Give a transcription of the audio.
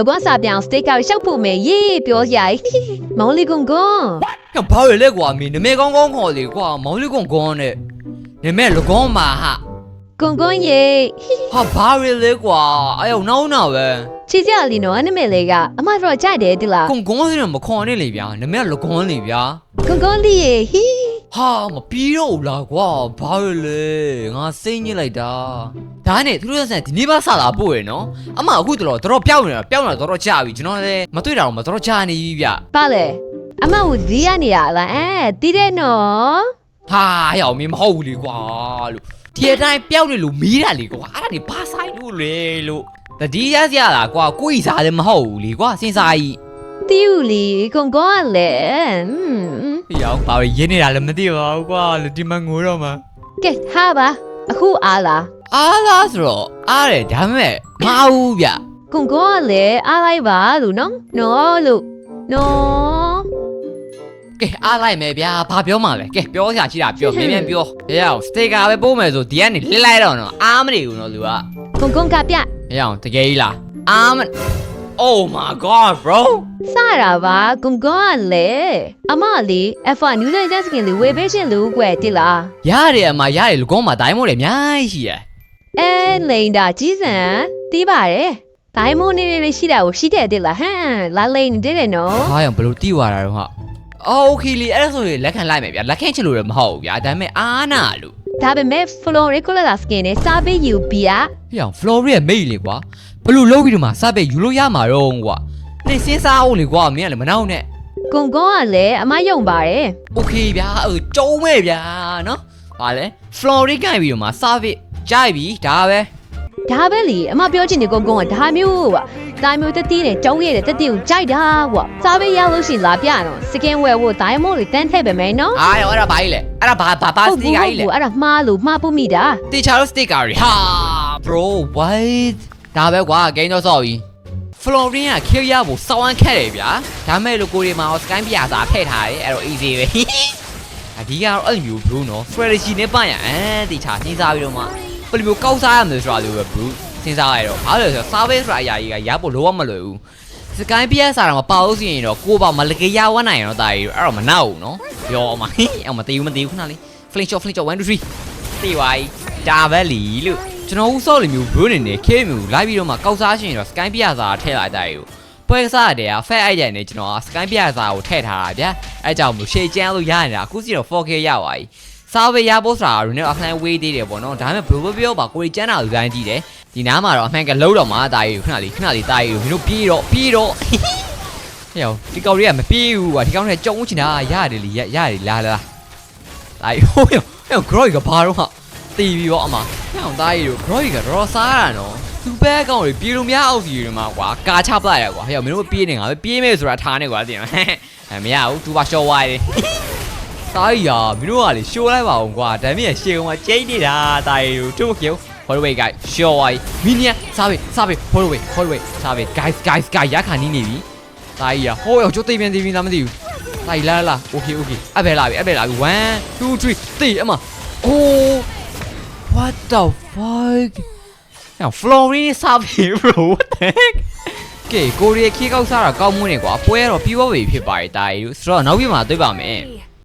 တကွာစာပြောင်စတိတ်ကောက်ရှောက်ဖို့မယ်ရေးပြောစရာကြီးမောင်လေးကွန်ကွန်ဟဲ့ဘာရလဲကွာမင်းနမဲကောင်းကောင်းခေါ်လေကွာမောင်လေးကွန်ကွန်နဲ့နမဲလကောင်းမှာဟာကွန်ကွန်ရေဟာဘာရလဲကွာအဲ့ရောက်နောက်နောက်ပဲချီကြလီနော်အနမေလေးကအမတော့ကြိုက်တယ်တိလားကွန်ကွန်စနဲ့မခေါ်နဲ့လေဗျာနမဲလကောင်းလေဗျာကွန်ကွန်လေးရေဟီ ဟာမပြီးတော့ဘူးလားကွာဘာရလဲငါစိတ်ညစ်လိုက်တာဒါနဲ့သူတို့ဆန်ဒီနေ့ပါစလာပို့ရနော်အမအခုတော့တော်တော်ပျောက်နေတာပျောက်နေတာတော်တော်ကြာပြီကျွန်တော်လည်းမတွေ့တာတော့မတော်တော်ကြာနေပြီဗျပါလေအမကိုဒီရနေရလားအဲတီးတဲ့နော်ဟာရောက်မင်းမဟုတ်ဘူးလေကွာလို့ဒီအတိုင်းပျောက်နေလို့မီးတာလေကွာအဲ့ဒါနေဘာဆိုင်လို့လဲလို့တတိယစရာလားကွာကိုကြီးစားလည်းမဟုတ်ဘူးလေကွာစင်စားကြီးတီးဦးလီကွန်ကွန်ကလည်း ဟွန်းရောက်ပါရင်းနေတာလည်းမသိပါဘူးကွာလူဒီမငိုတော့မှာကဲဟာပါအခုအားလားအားလားဆိုတော့အားတယ်ဒါပေမဲ့မအားဘူးဗျကွန်ကွန်ကလည်းအားလိုက်ပါလို့နော်နော်လို့နော်ကဲအားလိုက်မယ်ဗျာဘာပြောမှလဲကဲပြောစရာရှိတာပြောမြင်မြန်ပြောရောက်စတေကာပဲပို့မယ်ဆိုဒီကနေလစ်လိုက်တော့နော်အားမနေဘူးနော်လူကကွန်ကွန်ကပြရောက်တကယ်ကြီးလားအားမ Oh my god bro စတာပါဂုံကောကလည်းအမလေး F1 New Zealand စကင်လေးဝယ်ပေးခြင်းလို့ကွယ်တိလားရတယ်အမရတယ်လူကောင်းမှာဒိုင်းမိုးတွေအများကြီးရှိရယ်အဲလိန်တာကြီးစံတီးပါတယ်ဒိုင်းမိုးနေနေရှိတာကိုရှိတယ်တိလားဟမ်လာလိန်နေတယ်နော်ဟာရောင်ဘယ်လိုတိဝါတာတော့ဟာ Okay လေအဲ့ဒါဆိုရင်လက်ခံလိုက်မယ်ဗျာလက်ခံချင်လို့လည်းမဟုတ်ဘူးဗျာဒါပေမဲ့အာနာလို့ ဒါပေမဲ့ Floricola skin နဲ့စားပေးယူပြ ဟေ့အောင် Flori ရဲ့မိတ်လေကွာဘယ်လိုလုပ်ပြီးတော့မှစပက်ယူလို့ရမှာတော့ကွာနေစင်းစားအောင်လေကွာမင်းကလည်းမနောက်နဲ့ ကွန်ကွန်ကလည်းအမယုံပါတယ် โอเคဗျာအဲကျုံးမဲ့ဗျာနော်ဟာလေ Flori ကိုင်ပြီးတော့မှ service ကြိုက်ပြီဒါပဲ ဒါပဲလေအမပြောချင်တဲ့ကွန်ကွန်ကဒါမျိုးပါဒါမျိုးတတိနဲ့ကျုံးရတဲ့တတိကိုကြိုက်တာကွာစားပေးရလို့ရှိရင်လာပြတော့ skin ဝယ်ဖို့ဒိုင်းမွန်လေးတန်းထည့်ပဲမယ်နော်အာရောအဲ့ဒါဘာကြီးလဲအဲ့ဒါဘာဘာဘာစတိကာကြီးလဲအဲ့ဒါမှားလို့မှားဖို့မိတာတေချာလို့စတိကာကြီးဟာ bro what ဒါပဲကွာဂိမ်းတော့ဆော့ပြီ Florian က kill ရဖို့စောင်းခက်တယ်ဗျာဒါမဲ့လို့ကိုရီမှာ sky ပြစာထည့်ထားတယ်အဲ့တော့ easy ပဲအဒီကတော့အဲ့လိုမျိုး bro နော် strategy နဲ့ပတ်ရအဲတေချာစဉ်းစားပြီးတော့မှ ဘယ်လိုမျိုးကောက်စားရမလဲဆိုတာလိုပဲ bro စဉ်းစားရတော့အားလို့ဆို service ဆိုတာအရာကြီးကရဖို့လောကမလွယ်ဘူး sky ပြစာတော့မပေါလို့စီရင်တော့ကိုပေါ့မလကေရဝနိုင်တော့တာကြီးအဲ့တော့မနောက်ဘူးနော်ပြောအောင်မဟင်းအောင်မသေးဘူးမသေးဘူးခဏလေး flinch off flinch off 1 2 3တေးပါ යි ဒါပဲလီလို့ကျွန်တော်ဦးစော့လိုမျိုး bro နေနေခဲမျိုးလိုက်ပြီးတော့မှကောက်စားရှင်တော့ sky ပြစာထည့်လိုက်တာယူပွဲကစားတဲ့က fat အိုက်တယ်နေကျွန်တော် sky ပြစာကိုထည့်ထားတာဗျာအဲကြောင့်မို့ရှေ့ကျန်းလို့ရနေတာအခုစီတော့ 4K ရပါပြီ စားဝေးရဖို့ဆိုတာ Reno အခန်းဝေးသေးတယ်ပေါ့နော်ဒါပေမဲ့ဘယ်လိုပြောပါကိုရီကျန်းတာလူတိုင်းကြည့်တယ်ဒီနားမှာတော့အမှန်ကလုံးတော့မှာတာရီခဏလေးခဏလေးတာရီမင်းတို့ပြေးတော့ပြေးတော့ဟဲ့ယောဒီကောင်တွေကမပြေးဘူးကွာဒီကောင်တွေကကြုံချင်တာရတယ်လီရတယ်လာလာလာဟိုယောဟဲ့ groy ကဘာတော့ဟာတီးပြီးတော့အမညောင်သားကြီးတို့ groy ကတော့တော်စားတာနော်သူပဲအကောင်တွေပြေလို့မရအောင်စီတွေမှာကွာကာချပလိုက်ရကွာဟဲ့မင်းတို့ပြေးနေငါပဲပြေးမယ်ဆိုတာထားနေကွာတင်မအဲမရဘူးသူပါရှော့ဝိုင်းတယ် တာရီယာမင်းတို့ကလေရှိုးလိုက်ပါအောင်ကွာဒါပေမဲ့ရှေ့ကောင်ကကျိတ်နေတာတာရီတို့တို့မကြည့် Hold away guys show I minion စားပြီစားပြီ Hold away Hold away စားပြီ guys guys guys ရခါနီးနေပြီတာရီယာဟိုးရောကျိုးသိပြန်သိပြီလားမသိဘူးတာရီလာလာ okay okay အပဲလာပြီအပဲလာပြီ1 2 3တေးအမ Oh what the fuck now Florine စားပြီ bro what the heck ကဲကိုရီးယားခေကောက်စားတာကောင်းမှုနေကွာပွဲတော့ပြီးသွားပြီဖြစ်ပါတယ်တာရီတို့ဆိုတော့နောက်ပြန်มาတွေ့ပါမယ်